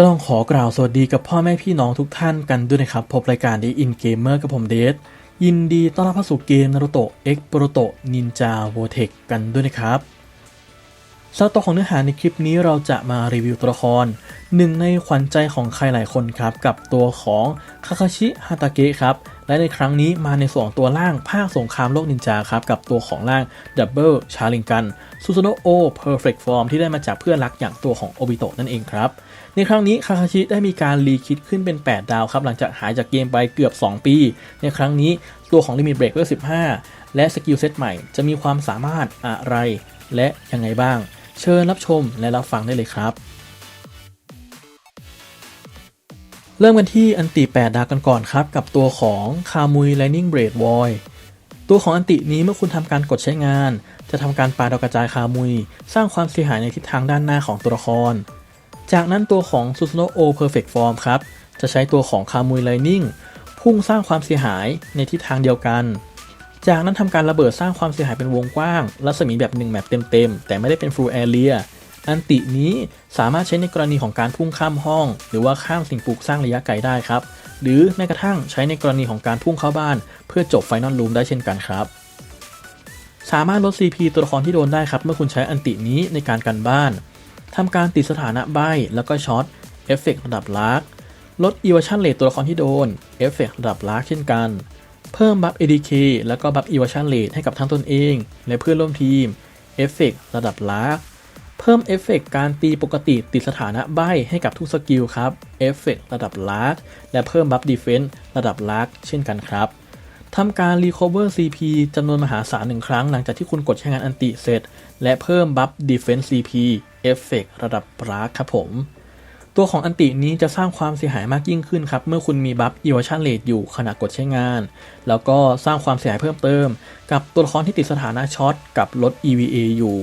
ก็ต้องขอกล่าวสวัสดีกับพ่อแม่พี่น้องทุกท่านกันด้วยนะครับ พบรายการ The In Gamer กับผมเดชยินดีต้อนรับเข้าสู่เกม Naruto X Boruto Ninja Vortex กันด้วยนะครับสำหรับตัวของเนื้อหาในคลิปนี้เราจะมารีวิวตัวละครหนึ่งในขวัญใจของใครหลายคนครับ กับตัวของคาคาชิฮาตาเกะครับ และในครั้งนี้มาในส่วนของตัวล่างภาคสงครามโลกนินจาครับ กับตัวของล่าง Double c h a r l i n g กัน s u s u n o O Perfect Form ที่ได้มาจากเพื่อนรักอย่างตัวของโอบิโตะนั่นเองครับ ในครั้งนี้คาคาชิได้มีการรีคิดขึ้นเป็น 8 ดาวครับหลังจากหายจากเกมไปเกือบ 2 ปี ในครั้งนี้ตัวของ Limit Break เวล15 และสกิลเซตใหม่จะมีความสามารถอะไร และยังไงบ้าง เชิญรับชมและรับฟังได้เลยครับเริ่มกันที่อันติ 8 ดาวกันก่อนครับ กับตัวของคามุย Lightning Blade Void ตัวของอันตินี้เมื่อคุณทำการกดใช้งาน จะทำการปาดาวกระจายคามุย สร้างความเสียหายในทิศทางด้านหน้าของตัวละคร จากนั้นตัวของ s u s u n o O Perfect Form ครับ จะใช้ตัวของคามุย Lightning พุ่งสร้างความเสียหายในทิศทางเดียวกัน จากนั้นทำการระเบิดสร้างความเสียหายเป็นวงกว้าง รัศมีแบบ1แมปเต็มๆ แต่ไม่ได้เป็น full area อันตินี้สามารถใช้ในกรณีของการพุ่งข้ามห้อง หรือว่าข้ามสิ่งปลูกสร้างระยะไกลได้ครับ หรือแม้กระทั่งใช้ในกรณีของการพุ่งเข้าบ้าน เพื่อจบไฟนอลลูมได้เช่นกันครับ สามารถลด CP ตัวละครที่โดนได้ครับ เมื่อคุณใช้อันตินี้ในการกันบ้าน ทำการติดสถานะใบแล้วก็ช็อตเอฟเฟกระดับลากลด evasion rate ตัวละครที่โดนเอฟเฟกระดับลากเช่นกัน เพิ่มบัฟ ADK แล้วก็บัฟ evasion rate ให้กับทั้งตนเอง และเพื่อนร่วมทีมเอฟเฟกระดับลากเพิ่มเอฟเฟกการตีปกติติดสถานะใบให้กับทุกสกิลครับเอฟเฟกระดับลากและเพิ่มบัฟดีเฟน s ์ระดับลากเช่นกันครับทำการ Recover CP จำนวนมหาศาลหนึ่งครั้งหลังจากที่คุณกดใช้งานอันติเสร็จ และเพิ่มบัฟ Defense CP เอฟเฟกระดับลากครับผม ตัวของอันตินี้จะสร้างความเสียหายมากยิ่งขึ้นครับ เมื่อคุณมีบัฟ Evasion Rate อยู่ขณะกดใช้งาน แล้วก็สร้างความเสียหายเพิ่มเติม กับตัวละครที่ติดสถานะช็อตกับลด EVA อยู่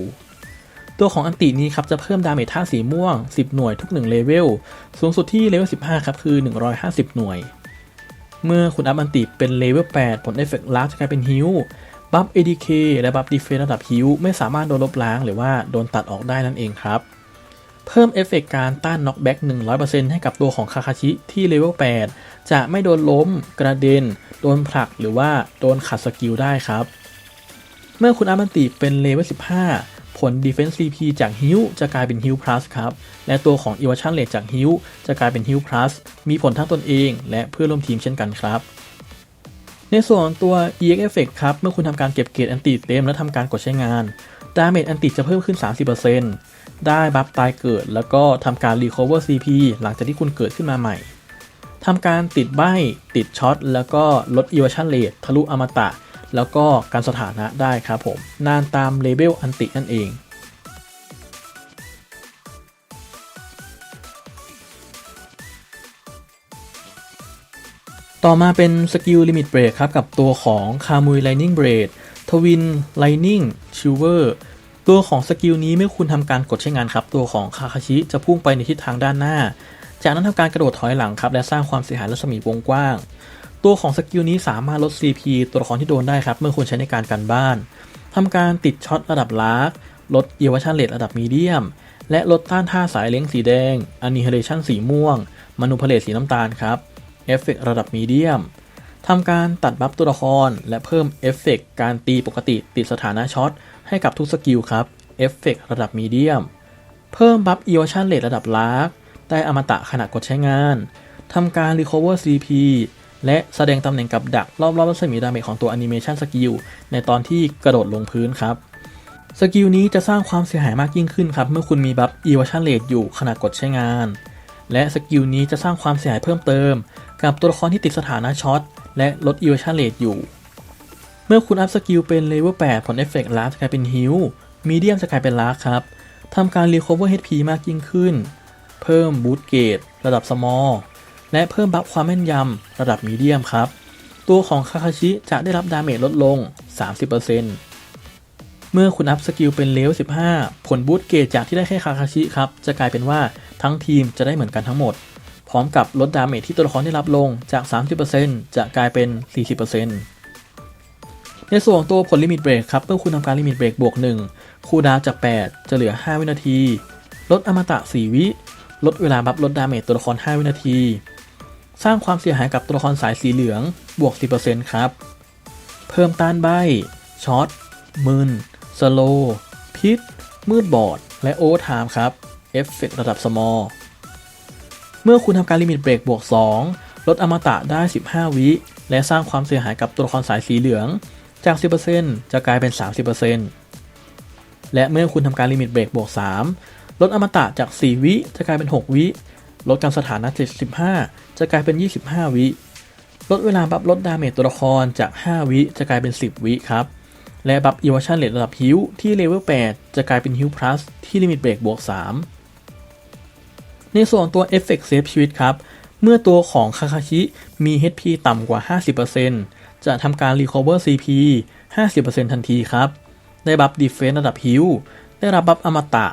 ตัวของอันตินี้ครับจะเพิ่มดาเมจท่าสีม่วง 10 หน่วยทุก1เลเวลสูงสุดที่เลเวล15 ครับคือ 150 หน่วย เมื่อคุณอัพอันติเป็นเลเวล8ผลเอฟเฟกต์ลาร์จะกลายเป็นฮิว บัฟ ADK และบัฟดีเฟนระดับฮิวไม่สามารถโดนลบล้างหรือว่าโดนตัดออกได้นั่นเองครับ เพิ่มเอฟเฟกการต้านน็อกแบ็ก100%ให้กับตัวของคาคาชิที่เลเวล8 จะไม่โดนล้ม กระเด็น โดนผลักหรือว่าโดนขัดสกิลได้ครับ เมื่อคุณอัพอันติเป็นเลเวล15 ผล Defense CP จากฮิวจะกลายเป็นฮิว plus ครับ และตัวของ Evasion Rate จากฮิวจะกลายเป็นฮิว plus มีผลทั้งตนเอง และเพื่อร่วมทีมเช่นกันครับ ในส่วนตัว EX Effect ครับ เมื่อคุณทำการเก็บเกรดอันติเต็มและทำการกดใช้งานดาเมจอันติจะเพิ่มขึ้น 30%ได้บัฟตายเกิด แล้วก็ทำการ Recover CP หลังจากที่คุณเกิดขึ้นมาใหม่ทำการติดใบติดช็อต แล้วก็ลด Evasion Rate ทะลุอมตะ แล้วก็การสถานะได้ครับผม นานตามเลเวลอันตินั่นเอง ต่อมาเป็นสกิลลิมิตเบรกครับ กับตัวของคามุยไลนิ่งเบรดทวินไลนิ่งชิวเวอร์ตัวของสกิลนี้เมื่อคุณทำการกดใช้งานครับ ตัวของคาคาชิจะพุ่งไปในทิศทางด้านหน้า จากนั้นทำการกระโดดถอยหลังครับ และสร้างความเสียหายรัศมีวงกว้าง ตัวของสกิลนี้สามารถลด CP ตัวละครที่โดนได้ครับ เมื่อคุณใช้ในการกันบ้านทำการติดช็อตระดับลากลดเยาวชันเลตระดับมีเดียม และลดต้านท่าสายเล้งสีแดง Annihilation สีม่วง มนูพเลตสีน้ำตาลครับ เอฟเฟกระดับมีเดียมทำการตัดบัฟตัวละคร และเพิ่มเอฟเฟกการตีปกติติดสถานะช็อตให้กับทุกสกิลครับเอฟเฟกระดับมีเดียม เพิ่มบัฟอีวชันเลทระดับลากได้อมตะขณะกดใช้งานทำการ Recover CP และแสดงตำแหน่งกับดักรอบๆรัศมีดาเมจของตัวแอนิเมชันสกิลในตอนที่กระโดดลงพื้นครับ สกิลนี้จะสร้างความเสียหายมากยิ่งขึ้นครับ เมื่อคุณมีบัฟอีวชันเลทอยู่ขณะกดใช้งาน และสกิลนี้จะสร้างความเสียหายเพิ่มเติม กับตัวละครที่ติดสถานะช็อตและลด evasion rate อยู่ เมื่อคุณอัพสกิลเป็นเลเวล8ผลเอฟเฟกต์ลาจะกลายเป็นฮิลมีเดียมจะกลายเป็นลาครับทำการ recover HP มากยิ่งขึ้น เพิ่มบูตเกตระดับ small และเพิ่มบัฟความแม่นยำระดับมีเดียมครับ ตัวของคาคาชิจะได้รับดาเมจลดลง 30%เมื่อคุณอัพสกิลเป็นเลเวล15 ผลบูตเกตจากที่ได้แค่คาคาชิครับ จะกลายเป็นว่า ทั้งทีมจะได้เหมือนกันทั้งหมด พร้อมกับลดดาเมจที่ตัวละครได้รับลงจาก 30%จะกลายเป็น 40%ในส่วนของตัวผลลิมิตเบรกครับเมื่อคุณทำการลิมิตเบรกบวก 1 คูดาวจาก 8 จะเหลือ 5 วินาที ลดอมตะ 4 วิ ลดเวลาบัฟลดดาเมจตัวละคร 5 วินาที สร้างความเสียหายกับตัวละครสายสีเหลืองบวก 10%ครับ เพิ่มต้านใบช็อตมึนสโลพิษมืดบอด และโอเวอร์ไทม์ครับ เอฟเฟกระดับ small เมื่อคุณทำการลิมิตเบรกบวก 2 ลดอมตะได้ 15 วิ และสร้างความเสียหายกับตัวละครสายสีเหลือง จาก 10%จะกลายเป็น 30%และเมื่อคุณทำการลิมิตเบรกบวก 3 ลดอมตะจาก 4 วิ จะกลายเป็น 6 วิ ลดการสถานะ 75 จะกลายเป็น 25 วิ ลดเวลาบัฟลดดาเมจตัวละครจาก 5 วิ จะกลายเป็น 10 วิครับ และบัฟอีว t ชั่นเลทระดับฮิวที่เลเวล 8 จะกลายเป็นฮิวพลัสที่ลิมิตเบรกบวก 3 ในส่วนตัวเอฟเฟกต์เซฟชีวิตครับ เมื่อตัวของคาคาชิมี HP ต่ำกว่า 50%จะทำการ Recover CP 50%ทันทีครับ ได้บัฟ Defense ระดับฮิวได้รับบัฟอมตะ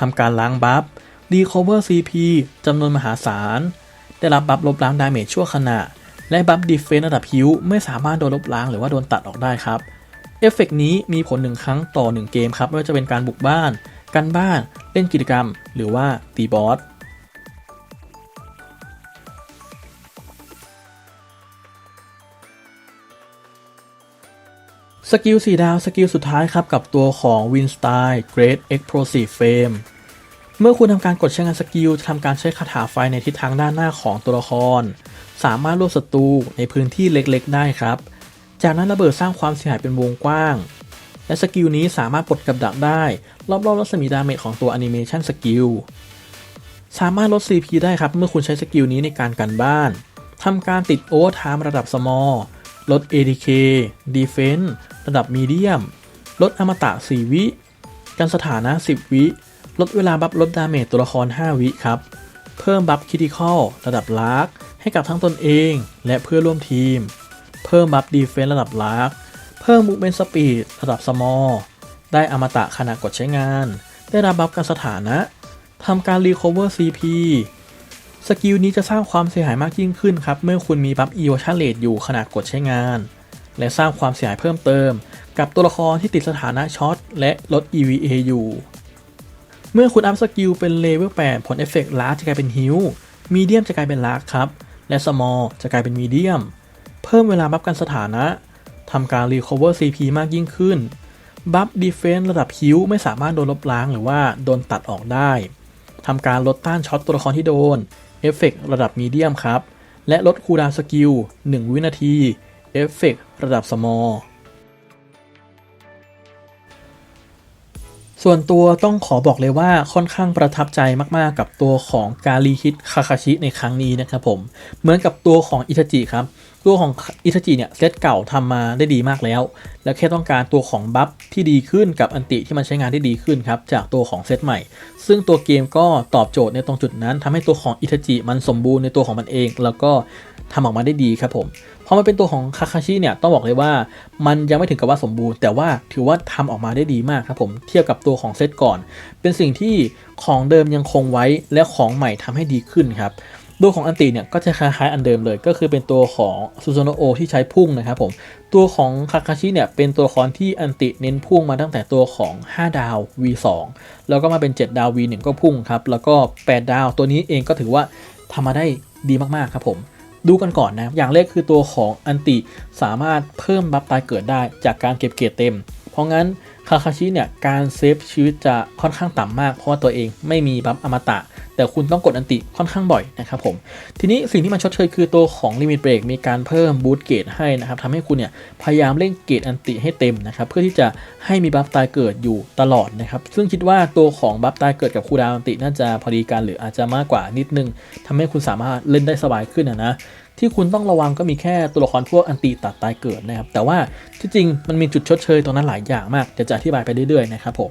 ทำการล้างบัฟ Recover CP จำนวนมหาศาล ได้รับบัฟลบล้างดาเมจชั่วขณะ และบัฟ Defense ระดับฮิวไม่สามารถโดนลบล้างหรือว่าโดนตัดออกได้ครับเอฟเฟกต์นี้มีผลหนึ่งครั้งต่อ 1 เกมครับ ไม่ว่าจะเป็นการบุกบ้าน กันบ้าน เล่นกิจกรรม หรือว่าตีบอส สกิล4ดาว สกิลสุดท้ายครับกับตัวของ Win Style Great Explosive Flame เมื่อคุณทำการกดใช้งานสกิลจะทำการใช้คาถาไฟในทิศทางด้านหน้าของตัวละคร สามารถรวบศัตรูในพื้นที่เล็กๆ ได้ครับ จากนั้นระเบิดสร้างความเสียหายเป็นวงกว้าง และสกิลนี้สามารถปลดกับดักได้ รอบๆรัศมีดาเมจของตัวแอนิเมชันสกิลสามารถลด CP ได้ครับ เมื่อคุณใช้สกิลนี้ในการกันบ้านทำการติดโอเวอร์ไทม์ระดับ small ลด ADK Defense ระดับ medium ลดอมตะ 4 วิ กันสถานะ 10 วิ ลดเวลาบัฟลดดาเมจตัวละคร 5 วิครับ เพิ่มบัฟคิติคอลระดับลาร์กให้กับทั้งตนเอง และเพื่อร่วมทีม เพิ่มบัฟดีเฟน s ์ระดับลาร์กเพิ่มมูเมนสปีดระดับ small ได้อมตะขณะกดใช้งาน ได้รับบัฟการสถานะทำการ recover CP สกิลนี้จะสร้างความเสียหายมากยิ่งขึ้นครับ เมื่อคุณมีบัฟ e v o c i o n Rate อยู่ขณะกดใช้งาน และสร้างความเสียหายเพิ่มเติม กับตัวละครที่ติดสถานะช็อตและลด EVA อยู่ เมื่อคุณอัพสกิลเป็นเลเวล8ผลเอฟเฟกต์ลาร์จะกลายเป็นฮิวมีเดียมจะกลายเป็นลาร์ครับและสมอลจะกลายเป็นมีเดียม เพิ่มเวลาบัฟกันสถานะทำการ Recover CP มากยิ่งขึ้น บัฟ Defense ระดับฮิวไม่สามารถโดนลบล้างหรือว่าโดนตัดออกได้ทำการลดต้านช็อตตัวละครที่โดน เอฟเฟกระดับมีเดียมครับ และลดคูลดาวสกิล 1 วินาที เอฟเฟกระดับ small ส่วนตัวต้องขอบอกเลยว่าค่อนข้างประทับใจมากๆ กับตัวของกาลีฮิตคาคาชิในครั้งนี้นะครับผม เหมือนกับตัวของอิทาจิครับ ตัวของอิทาจิเนี่ยเซตเก่าทำมาได้ดีมากแล้ว แล้วแค่ต้องการตัวของบัฟที่ดีขึ้นกับอันติที่มันใช้งานได้ดีขึ้นครับจากตัวของเซตใหม่ ซึ่งตัวเกมก็ตอบโจทย์ในตรงจุดนั้นทำให้ตัวของอิทาจิมันสมบูรณ์ในตัวของมันเอง แล้วก็ทำออกมาได้ดีครับผม พอมันเป็นตัวของคาคาชิเนี่ยต้องบอกเลยว่ามันยังไม่ถึงกับว่าสมบูรณ์ แต่ว่าถือว่าทำออกมาได้ดีมากครับผมเทียบกับตัวของเซตก่อน เป็นสิ่งที่ของเดิมยังคงไว้และของใหม่ทำให้ดีขึ้นครับตัวของอันติเนี่ยก็จะคล้ายๆอันเดิมเลย ก็คือเป็นตัวของซูโซโนโอที่ใช้พุ่งนะครับผมตัวของคาคาชิเนี่ยเป็นตัวละครที่อันติเน้นพุ่งมาตั้งแต่ตัวของ 5 ดาว V2 แล้วก็มาเป็น 7 ดาว V1 ก็พุ่งครับแล้วก็ 8 ดาวตัวนี้เองก็ถือว่าทำมาได้ดีมากๆครับผม ดูกันก่อนนะ อย่างแรกคือตัวของอันติสามารถเพิ่มบัฟตายเกิดได้จากการเก็บเกียรเต็ม ราะงั้นคาคาชิเนี่ยการเซฟชีวิตจะค่อนข้างต่ำมากเพราะว่าตัวเองไม่มีบัฟอมตะ แต่คุณต้องกดอันติค่อนข้างบ่อยนะครับผมทีนี้สิ่งที่มันชดเชยคือตัวของลิมิตเบรกมีการเพิ่มบูตเกตให้นะครับทำให้คุณเนี่ยพยายามเล่นเกตอันติให้เต็มนะครับเพื่อที่จะให้มีบัฟตายเกิดอยู่ตลอดนะครับซึ่งคิดว่าตัวของบัฟตายเกิดกับคูดาวอันติน่าจะพอดีกันหรืออาจจะมากกว่านิดนึงทำให้คุณสามารถเล่นได้สบายขึ้นนะ ที่คุณต้องระวังก็มีแค่ตัวละครพวกอันติตัดตายเกิดนะครับ แต่ว่าที่จริงมันมีจุดชดเชยตรงนั้นหลายอย่างมากจะจะอธิบายไปเรื่อยๆนะครับผม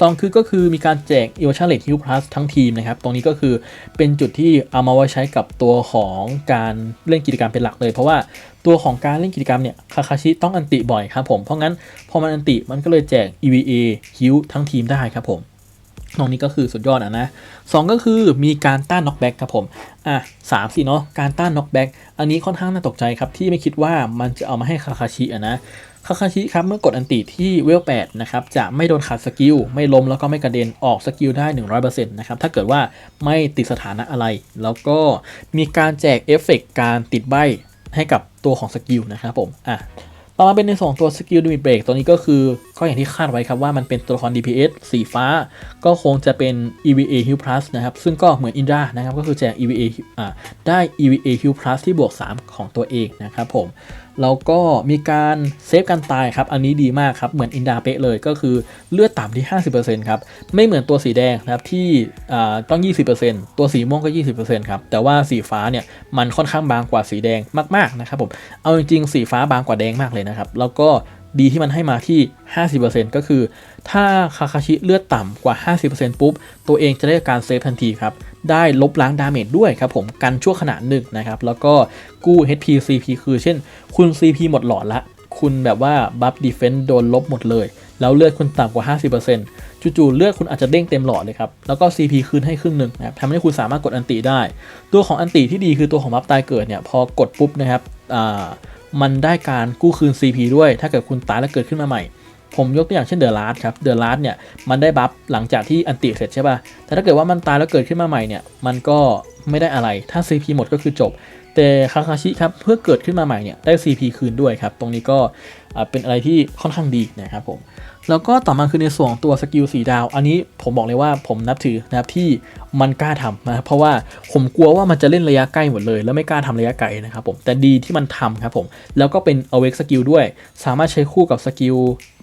สองคือก็คือมีการแจก e v o t i o n Rate Heal Plus ทั้งทีมนะครับ ตรงนี้ก็คือเป็นจุดที่เอามาไว้ใช้กับตัวของการเล่นกิจกรรมเป็นหลักเลย เพราะว่าตัวของการเล่นกิจกรรมเนี่ยคาคาชิต้องอันติบ่อยครับผม เพราะงั้นพอมันอันติมันก็เลยแจก EVA Heal ทั้งทีมได้ครับผม ตรงนี้ก็คือสุดยอดอะนะสก็คือมีการต้านน็อกแบ็กครับผม อะสามสี่เนาะการต้านน็อกแบ็กอันนี้ค่อนข้างน่าตกใจครับที่ไม่คิดว่ามันจะเอามาให้คาคาชิอะนะคาคาชิครับเมื่อกดอันติที่เวล8นะครับจะไม่โดนขาดสกิล ไม่ล้มแล้วก็ไม่กระเด็นออกสกิลได้ 100%นะครับถ้าเกิดว่าไม่ติดสถานะอะไร แล้วก็มีการแจกเอฟเฟกต์การติดใบให้กับตัวของสกิลนะครับผมอะ ต่อมาเป็นในส่วนของตัวสกิลดิมิเบรกตัวนี้ก็คือก็อย่างที่คาดไว้ครับว่ามันเป็นตัวละคร DPS สีฟ้า ก็คงจะเป็น EVA Heal Plus นะครับ ซึ่งก็เหมือนอินดานะครับ ก็คือแจก EVA อ่าได้ EVA Heal Plus ที่บวก 3 ของตัวเองนะครับผม แล้วก็มีการเซฟการตายครับ อันนี้ดีมากครับ เหมือนอินดาเปะเลยก็คือเลือดต่ำที่ 50%ครับ ไม่เหมือนตัวสีแดงนะครับที่ต้อง 20%ตัวสีม่วงก็ 20%ครับ แต่ว่าสีฟ้าเนี่ยมันค่อนข้างบางกว่าสีแดงมากๆนะครับผม เอาจริงๆสีฟ้าบางกว่าแดงมากเลยนะครับ แล้วก็ดีที่มันให้มาที่ 50%ก็คือ ถ้าคาคาชิเลือดต่ำกว่า 50%ปุ๊บ ตัวเองจะได้การเซฟทันทีครับ ได้ลบล้างดาเมจด้วยครับผม กันชั่วขณะหนึ่งนะครับ แล้วก็กู้ HP CP คือเช่น คุณ CP หมดหลอดละ คุณแบบว่าบัฟดีเฟนต์โดนลบหมดเลย แล้วเลือดคุณต่ำกว่า 50%จู่ๆเลือดคุณอาจจะเด้งเต็มหลอดเลยครับ แล้วก็ CP คืนให้ครึ่งหนึ่งนะครับทำให้คุณสามารถกดอันติได้ ตัวของอันติที่ดีคือตัวของบัฟตายเกิดเนี่ย พอกดปุ๊บนะครับอ่ามันได้การกู้คืน CP ด้วย ถ้าเกิดคุณตายแล้วเกิดขึ้นมาใหม่ ผมยกตัวอย่างเช่นเดอะลาร์ครับเดอะลาร์เนี่ยมันได้บัฟหลังจากที่อันติเสร็จใช่ป่ะแต่ถ้าเกิดว่ามันตายแล้วเกิดขึ้นมาใหม่เนี่ยมันก็ไม่ได้อะไรถ้า CP หมดก็คือจบ แต่คาคาชิครับเพื่อเกิดขึ้นมาใหม่เนี่ยได้ CP คืนด้วยครับ ตรงนี้ก็เป็นอะไรที่ค่อนข้างดีนะครับผม แล้วก็ต่อมาคือในส่วนของตัวสกิลสีดาว อันนี้ผมบอกเลยว่าผมนับถือนะครับที่มันกล้าทำนะครับเพราะว่าผมกลัวว่ามันจะเล่นระยะใกล้หมดเลย แล้วไม่กล้าทำระยะไกลนะครับผมแต่ดีที่มันทำครับผม แล้วก็เป็น awake skill ด้วย สามารถใช้คู่กับสกิล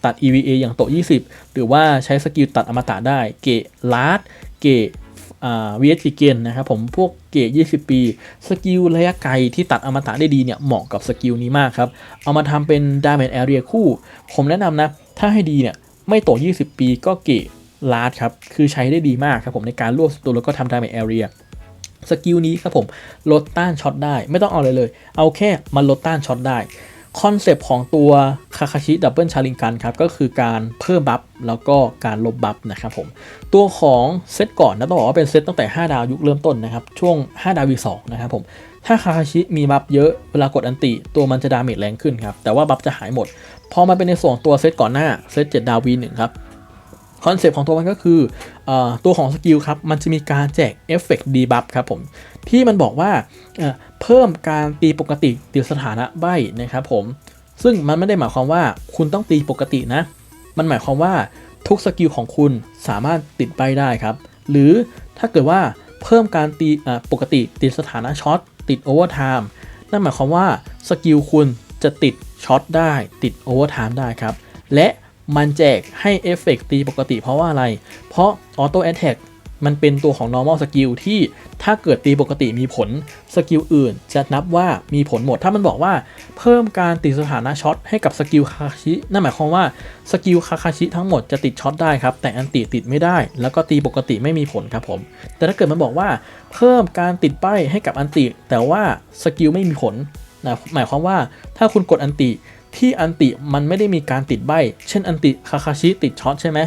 ตัด EVA อย่างโตะ20 หรือว่าใช้สกิลตัดอมตะได้ เกะลาดเกะอ่า VS เกนนะครับผมพวกเกะ20 ปี สกิลระยะไกลที่ตัดอมตะได้ดีเนี่ยเหมาะกับสกิลนี้มากครับ เอามาทำเป็น Damage Area คู่ ผมแนะนำนะ ถ้าให้ดีเนี่ยไม่โต20 ปีก็เกะลาดครับ คือใช้ได้ดีมากครับผมในการรวบศัตรูแล้วก็ทำ Damage Area สกิลนี้ครับผมลดต้านช็อตได้ไม่ต้องเอาเลยเลย เอาแค่มันลดต้านช็อตได้คอนเซปต์ของตัวคาคาชิดับเบิลชาริงกันครับก็คือการเพิ่มบัฟแล้วก็การลบบัฟนะครับผมตัวของเซตก่อนนะต้องบอกว่าเป็นเซตตั้งแต่ 5 ดาวยุคเริ่มต้นนะครับช่วง 5 ดาววีสนะครับผมถ้าคาคาชิมีบัฟเยอะเวลากดอันติ ตัวมันจะดาเมจแรงขึ้นครับแต่ว่าบัฟจะหายหมด พอมาเป็นในส่วนของตัวเซตก่อนหน้าเซต7ดาว V1 ครับคอนเซปต์ของตัวมันก็คืออตัวของสกิลครับ มันจะมีการแจกเอฟเฟกต์ดีบัฟครับผม ที่มันบอกว่าเพิ่มการตีปกติติดสถานะใบนะครับผม ซึ่งมันไม่ได้หมายความว่าคุณต้องตีปกตินะ มันหมายความว่าทุกสกิลของคุณสามารถติดใบได้ครับ หรือถ้าเกิดว่าเพิ่มการตีปกติติดสถานะช็อตติดโอเวอร์ไทม์นั่นหมายความว่าสกิลคุณจะติด ช็อตได้ติดโอเวอร์ไทม์ได้ครับ และมันแจกให้เอฟเฟกตีปกติเพราะว่าอะไร เพราะออโต้แอ t แทกมันเป็นตัวของ normal skill ที่ถ้าเกิดตีปกติมีผลสกิลอื่น จะนับว่ามีผลหมด ถ้ามันบอกว่าเพิ่มการติดสถานะช็อตให้กับสกิลคาคาชิ นั่นหมายความว่าสกิลคาคาชิทั้งหมดจะติดช็อตได้ครับ แต่อันติติดไม่ได้ แล้วก็ตีปกติไม่มีผลครับผม แต่ถ้าเกิดมันบอกว่า เพิ่มการติดป้ายให้กับอันติ แต่ว่าสกิลไม่มีผล นะหมายความว่าถ้าคุณกดอันติที่อันติมันไม่ได้มีการติดใบ เช่นอันติคาคาชิติดช็อตใช่ไหม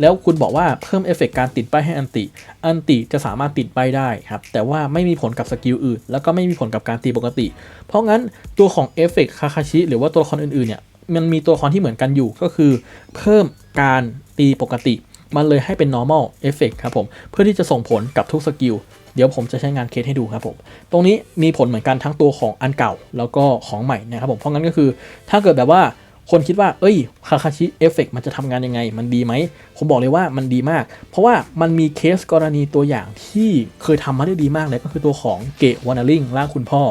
แล้วคุณบอกว่าเพิ่มเอฟเฟกการติดใบให้อันติ อันติจะสามารถติดใบได้ครับ แต่ว่าไม่มีผลกับสกิลอื่น แล้วก็ไม่มีผลกับการตีปกติ เพราะงั้นตัวของเอฟเฟกคาคาชิหรือว่าตัวละครอื่นๆเนี่ย มันมีตัวละครที่เหมือนกันอยู่ ก็คือ เพิ่มการตีปกติ มันเลยให้เป็น normal effect ครับผม เพื่อที่จะส่งผลกับทุกสกิล เดี๋ยวผมจะใช้งานเคสให้ดูครับผม ตรงนี้มีผลเหมือนกันทั้งตัวของอันเก่าแล้วก็ของใหม่นะครับผม เพราะงั้นก็คือ ถ้าเกิดแบบว่าคนคิดว่า เอ้ย คาคาชิเอฟเฟกมันจะทำงานยังไง มันดีไหม ผมบอกเลยว่ามันดีมาก เพราะว่ามันมีเคสกรณีตัวอย่างที่เคยทำมาได้ดีมากเลยก็คือตัวของเกะวานาลิงร่างคุณพ่อ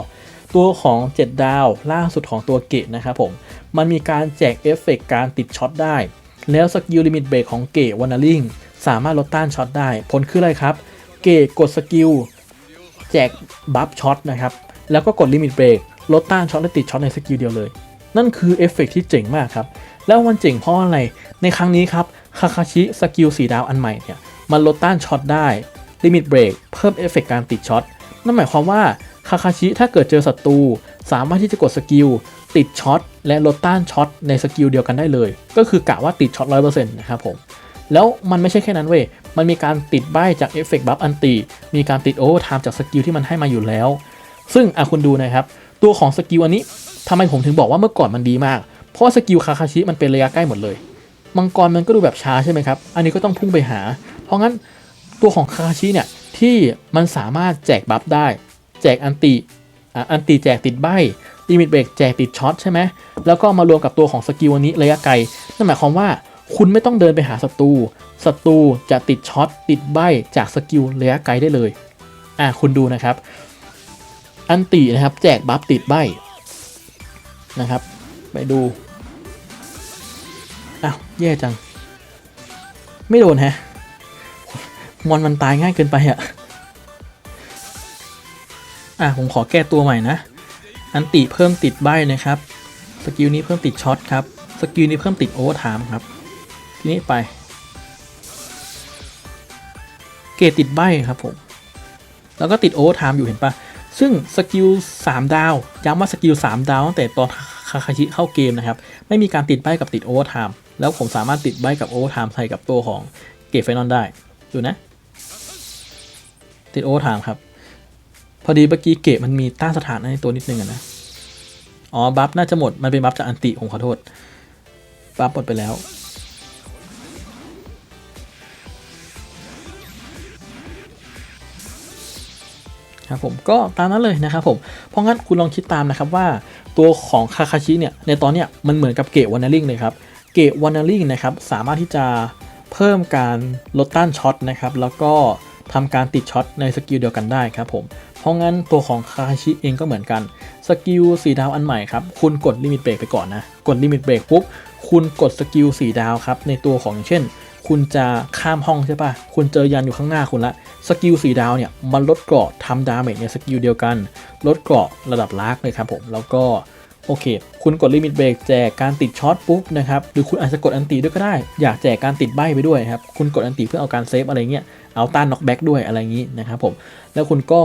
ตัวของ 7 ดาวล่าสุดของตัวเกะนะครับผม มันมีการแจกเอฟเฟกการติดช็อตได้ แล้วสกิลลิมิตเบรกของเกะวานาลิงสามารถลดต้านช็อตได้ ผลคืออะไรครับ เกกดสกิลแจกบัฟช็อตนะครับ แล้วก็กดลิมิตเบรกลดต้านช็อตและติดช็อตในสกิลเดียวเลย นั่นคือเอฟเฟกที่เจ๋งมากครับ แล้วมันเจ๋งเพราะอะไร ในครั้งนี้ครับคาคาชิสกิลสีดาวอันใหม่เนี่ยมันลดต้านช็อตได้ลิมิตเบรกเพิ่มเอฟเฟกการติดช็อตนั่นหมายความว่าคาคาชิถ้าเกิดเจอศัตรูสามารถที่จะกดสกิลติดช็อตและลดต้านช็อตในสกิลเดียวกันได้เลย ก็คือกะว่าติดช็อต100%นะครับผม แล้วมันไม่ใช่แค่นั้นเว้ย มันมีการติดใบจากเอฟเฟกต์บัฟอันตีมีการติดโอเวอร์ไทม์จากสกิลที่มันให้มาอยู่แล้ว ซึ่งอะคุณดูนะครับ ตัวของสกิลอันนี้ทำไมผมถึงบอกว่าเมื่อก่อนมันดีมาก เพราะสกิลคาคาชิมันเป็นระยะใกล้หมดเลย มังกรมันก็ดูแบบช้าใช่ไหมครับ อันนี้ก็ต้องพุ่งไปหา เพราะงั้นตัวของคาคาชิเนี่ยที่มันสามารถแจกบัฟได้ แจกอันติอะอันติแจกติดใบลิมิตเบรกแจกติดช็อตใช่ไหมแล้วก็มารวมกับตัวของสกิลอันนี้ระยะไกลนั่นหมายความว่า คุณไม่ต้องเดินไปหาศัตรู ศัตรูจะติดช็อตติดใบจากสกิลระยะไกลได้เลย อะคุณดูนะครับ อันตินะครับแจกบัฟติดใบนะครับ ไปดู อ้าวแย่จัง ไม่โดนแฮะ มอนมันตายง่ายเกินไปอะอะผมขอแก้ตัวใหม่นะ อันติเพิ่มติดใบนะครับ สกิลนี้เพิ่มติดช็อตครับ สกิลนี้เพิ่มติดโอเวอร์ไทม์ครับ นี้ไป เกรดติดใบครับผม แล้วก็ติดโอเวอร์ไทม์อยู่เห็นปะซึ่งสกิล3ดาวย้ำว่าสกิล3ดาวตั้งแต่ตอนคาคาชิเข้าเกมนะครับ ไม่มีการติดใบกับติดโอเวอร์ไทม์แล้วผมสามารถติดใบกับโอเวอร์ไทม์ใส่กับตัวของเกรดไฟนอลได้ ดูนะ ติดโอเวอร์ไทม์ครับ พอดีเมื่อกี้เกรดมันมีต้านสถานะในตัวนิดนึงนะอ๋อ บัฟน่าจะหมด มันเป็นบัฟจากอันติผมขอโทษ บัฟหมดไปแล้ว ครับผมก็ตามนั้นเลยนะครับผม เพราะงั้นคุณลองคิดตามนะครับว่าตัวของคาคาชิเนี่ยในตอนเนี้ยมันเหมือนกับเกตวานาริงเลยครับ เกตวานาริงนะครับสามารถที่จะเพิ่มการลดต้านช็อตนะครับแล้วก็ทำการติดช็อตในสกิลเดียวกันได้ครับผม เพราะงั้นตัวของคาคาชิเองก็เหมือนกัน สกิลสีดาวอันใหม่ครับคุณกดลิมิตเบรกไปก่อนนะ กดลิมิตเบรกปุ๊บคุณกดสกิลสีดาวครับในตัวของเช่น คุณจะข้ามห้องใช่ปะคุณเจอยันอยู่ข้างหน้าคุณละ สกิลสีดาวเนี่ยมันลดเกราะทำดาเมจในสกิลเดียวกัน ลดเกราะระดับลากเลยครับผม แล้วก็โอเค คุณกดลิมิตเบรกแจกการติดช็อตปุ๊บนะครับ หรือคุณอาจจะกดอันตีด้วยก็ได้ อยากแจกการติดใบไปด้วยครับ คุณกดอันตีเพื่อเอาการเซฟอะไรเงี้ย เอาต้านน็อกแบ็กด้วยอะไรอย่างนี้นะครับผม แล้วคุณก็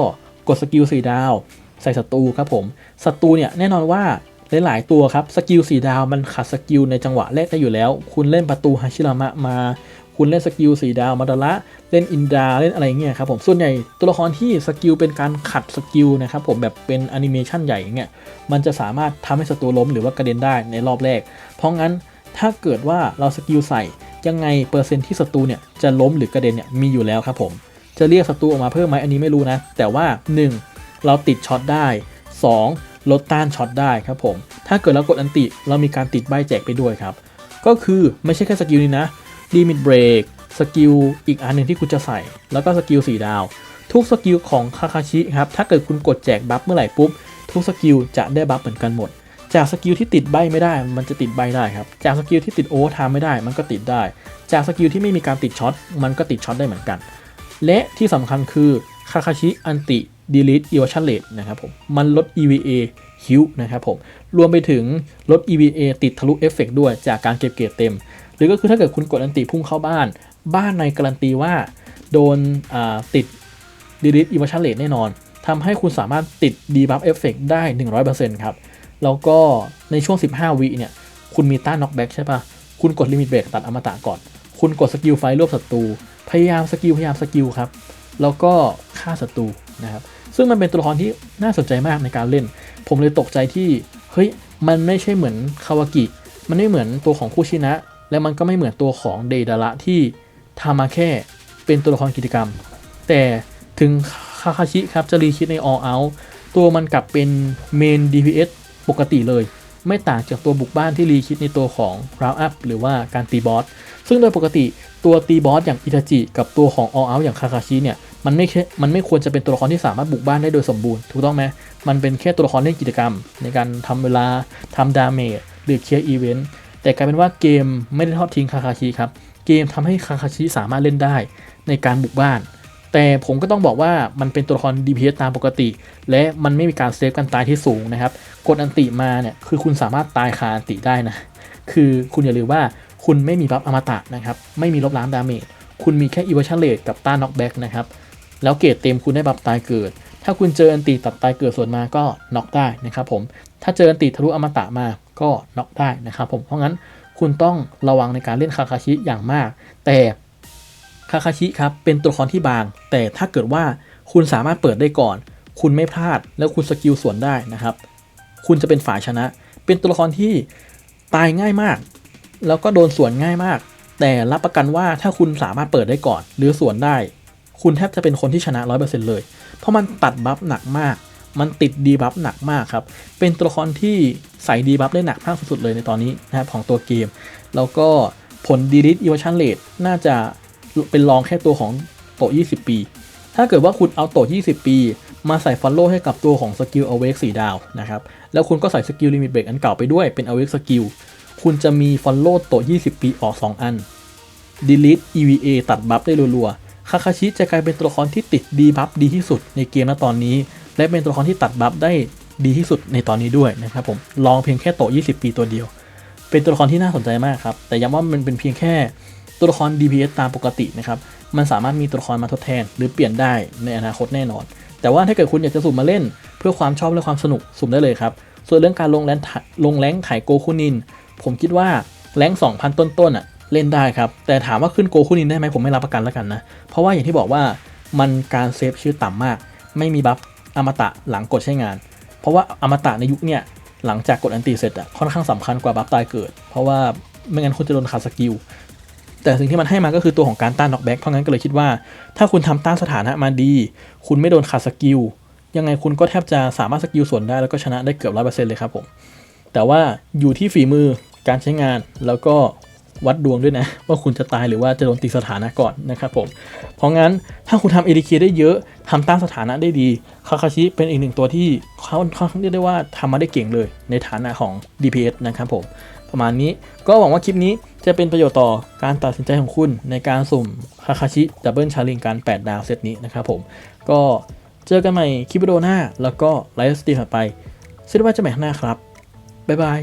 กดสกิลสีดาว ใส่ศัตรูครับผม ศัตรูเนี่ยแน่นอนว่า หลายๆตัวครับสกิลสีดาวมันขัดสกิลในจังหวะแรกได้อยู่แล้ว คุณเล่นประตูฮาชิรามะมา คุณเล่นสกิลสีดาวมาดาระเล่นอินดาเล่นอะไรเงี้ยครับผมส่วนใหญ่ตัวละครที่สกิลเป็นการขัดสกิลนะครับผมแบบเป็นแอนิเมชันใหญ่เงี้ยมันจะสามารถทำให้ศัตรูล้มหรือว่ากระเด็นได้ในรอบแรก เพราะงั้นถ้าเกิดว่าเราสกิลใส่ยังไงเปอร์เซ็นต์ที่ศัตรูเนี่ยจะล้มหรือกระเด็นเนี่ยมีอยู่แล้วครับผมจะเรียกศัตรูออกมาเพิ่มไหมอันนี้ไม่รู้นะ แต่ว่า 1. เราติดช็อตได้ 2. ลดต้านช็อตได้ครับผม ถ้าเกิดเรากดอันติเรามีการติดใบแจกไปด้วยครับ ก็คือไม่ใช่แค่สกิลนี้นะ Limit Break สกิลอีกอันหนึ่งที่คุณจะใส่ แล้วก็สกิล4ดาว ทุกสกิลของคาคาชิครับ ถ้าเกิดคุณกดแจกบัฟเมื่อไหร่ปุ๊บ ทุกสกิลจะได้บัฟเหมือนกันหมด จากสกิลที่ติดใบไม่ได้ มันจะติดใบได้ครับ จากสกิลที่ติดโอเวอร์ไทม์ไม่ได้ มันก็ติดได้ จากสกิลที่ไม่มีการติดช็อต มันก็ติดช็อตได้เหมือนกัน และที่สำคัญคือคาคาชิอันติ delete evasion rate นะครับผม มันลด EVA ฮิวนะครับผม รวมไปถึงลด EVA ติดทะลุเอฟเฟกด้วย จากการเก็บเกรดเต็ม หรือก็คือถ้าเกิดคุณกดอันติพุ่งเข้าบ้าน บ้านในการันตีว่า โดนติด delete evasion rate แน่นอน ทำให้คุณสามารถติด debuff effect ได้ 100%ครับ แล้วก็ในช่วง 15 วิเนี่ย คุณมีต้าน knockback ใช่ปะคุณกด limit break ตัดอมตะก่อน คุณกดสกิลไฟรวบศัตรู พยายามสกิลพยายามสกิลครับ แล้วก็ฆ่าศัตรูนะครับ ซึ่งมันเป็นตัวละครที่น่าสนใจมากในการเล่น ผมเลยตกใจที่เฮ้ยมันไม่ใช่เหมือนคาวากิ มันไม่เหมือนตัวของคู่ชินะ และมันก็ไม่เหมือนตัวของเดดาระที่ทำมาแค่เป็นตัวละครกิจกรรม แต่ถึงคาคาชิครับจะรีคิดใน all out ตัวมันกลับเป็นเมน DPS ปกติเลย ไม่ต่างจากตัวบุกบ้านที่รีคิดในตัวของ round up หรือว่าการตีบอส ซึ่งโดยปกติตัวตีบอสอย่างอิตาจิ กับตัวของ all out อย่างคาคาชิเนี่ย มันไม่แค่มันไม่ควรจะเป็นตัวละครที่สามารถบุกบ้านได้โดยสมบูรณ์ถูกต้องไหมมันเป็นแค่ตัวละครเล่นกิจกรรม ในการทำเวลาทำดาเมจหรือเคลียร์อีเวนต์แต่กลายเป็นว่าเกมไม่ได้ทอดทิ้งคาคาชิครับเกมทำให้คาคาชิสามารถเล่นได้ในการบุกบ้าน แต่ผมก็ต้องบอกว่ามันเป็นตัวละคร DPS ตามปกติ และมันไม่มีการเซฟกันตายที่สูงนะครับกดอันติมาเนี่ยคือคุณสามารถตายคาอันติได้นะคือคุณอย่าลืมว่าคุณไม่มีบัฟอมตะนะครับไม่มีลบล้างดาเมจคุณมีแค่ evasion rate กับต้าน knockback นะครับ แล้วเกรดเต็มคุณได้บัฟตายเกิด ถ้าคุณเจออันติตัดตายเกิดส่วนมาก็น็อกได้นะครับผม ถ้าเจออันติทะลุอมตะมาก็น็อกได้นะครับผม เพราะงั้นคุณต้องระวังในการเล่นคาคาชิอย่างมาก แต่คาคาชิครับเป็นตัวละครที่บาง แต่ถ้าเกิดว่าคุณสามารถเปิดได้ก่อน คุณไม่พลาดแล้วคุณสกิลส่วนได้นะครับ คุณจะเป็นฝ่ายชนะ เป็นตัวละครที่ตายง่ายมาก แล้วก็โดนสวนง่ายมาก แต่รับประกันว่าถ้าคุณสามารถเปิดได้ก่อน หรือสวนได้ คุณแทบจะเป็นคนที่ชนะ100%เเลย เพราะมันตัดบัฟหนักมาก มันติดดีบัฟหนักมากครับ เป็นตัวละครที่ใส่ดีบัฟได้หนักมากสุดๆเลยในตอนนี้นะครับของตัวเกม แล้วก็ผลดีลิทอีเวชั่นเลทน่าจะเป็นรองแค่ตัวของโต20 ปี ถ้าเกิดว่าคุณเอาโต20 ปี มาใส่ฟอลโล่ให้กับตัวของสกิล Awake 4ดาวนะครับ แล้วคุณก็ใส่สกิลลิมิตเบรกอันเก่าไปด้วยเป็น Awake สกิล คุณจะมีฟอลโล่โต20 ปีออก 2 อัน delete EVA ตัดบัฟได้รัวๆ คาคาชิจะกลายเป็นตัวละครที่ติดดีบัฟดีที่สุดในเกมณตอนนี้ และเป็นตัวละครที่ตัดบัฟได้ดีที่สุดในตอนนี้ด้วยนะครับผมลองเพียงแค่โต20 ปีตัวเดียว เป็นตัวละครที่น่าสนใจมากครับ แต่ย้ำว่ามันเป็นเพียงแค่ตัวละคร DPS ตามปกตินะครับ มันสามารถมีตัวละครมาทดแทน หรือเปลี่ยนได้ในอนาคตแน่นอน แต่ว่าถ้าเกิดคุณอยากจะสุ่มมาเล่น เพื่อความชอบและความสนุกสุ่มได้เลยครับ ส่วนเรื่องการลงแรงลงแรงขายโกคุนิน ผมคิดว่าแรง2,000 ต้นๆอะ เล่นได้ครับ แต่ถามว่าขึ้นโกคุนินได้ไหมผมไม่รับประกันแล้วกันนะ เพราะว่าอย่างที่บอกว่ามันการเซฟชื่อต่ำมาก ไม่มีบัฟอมตะหลังกดใช้งาน เพราะว่าอมตะในยุคเนี่ยหลังจากกดอันตีเสร็จอะค่อนข้างสำคัญกว่าบัฟตายเกิด เพราะว่าไม่งั้นคุณจะโดนขาดสกิลแต่สิ่งที่มันให้มาก็คือตัวของการต้านน็อกแบ็กเพราะงั้นก็เลยคิดว่า ถ้าคุณทำต้านสถานะมาดี คุณไม่โดนขาดสกิลยังไงคุณก็แทบจะสามารถสกิลส่วนได้แล้วก็ชนะได้เกือบร้อยเปอร์เซ็นต์เลยครับผมแต่ว่าอยู่ที่ฝีมือการใช้งานแล้วก็ วัดดวงด้วยนะ ว่าคุณจะตายหรือว่าจะโดนตีสถานะก่อนนะครับผมเพราะงั้นถ้าคุณทำเอ k เคได้เยอะทำต้านสถานะได้ดีคาคาชิเป็นอีกหนึ่งตัวที่เขาเขาเรียกได้ว่าทำมาได้เก่งเลยในฐานะของ DPS นะครับผมประมาณนี้ก็หวังว่าคลิปนี้จะเป็นประโยชน์ต่อการตัดสินใจของคุณในการสุ่มคาคาชิดับเบิลชาลิงการ 8 ดาวเซตนี้นะครับผมก็เจอกันใหม่คลิปวิดีโอหน้า แล้วก็ไลฟ์สตรีมถัดไปเชื่อว่าจะใหม่ข้างหน้าครับ บ๊ายบาย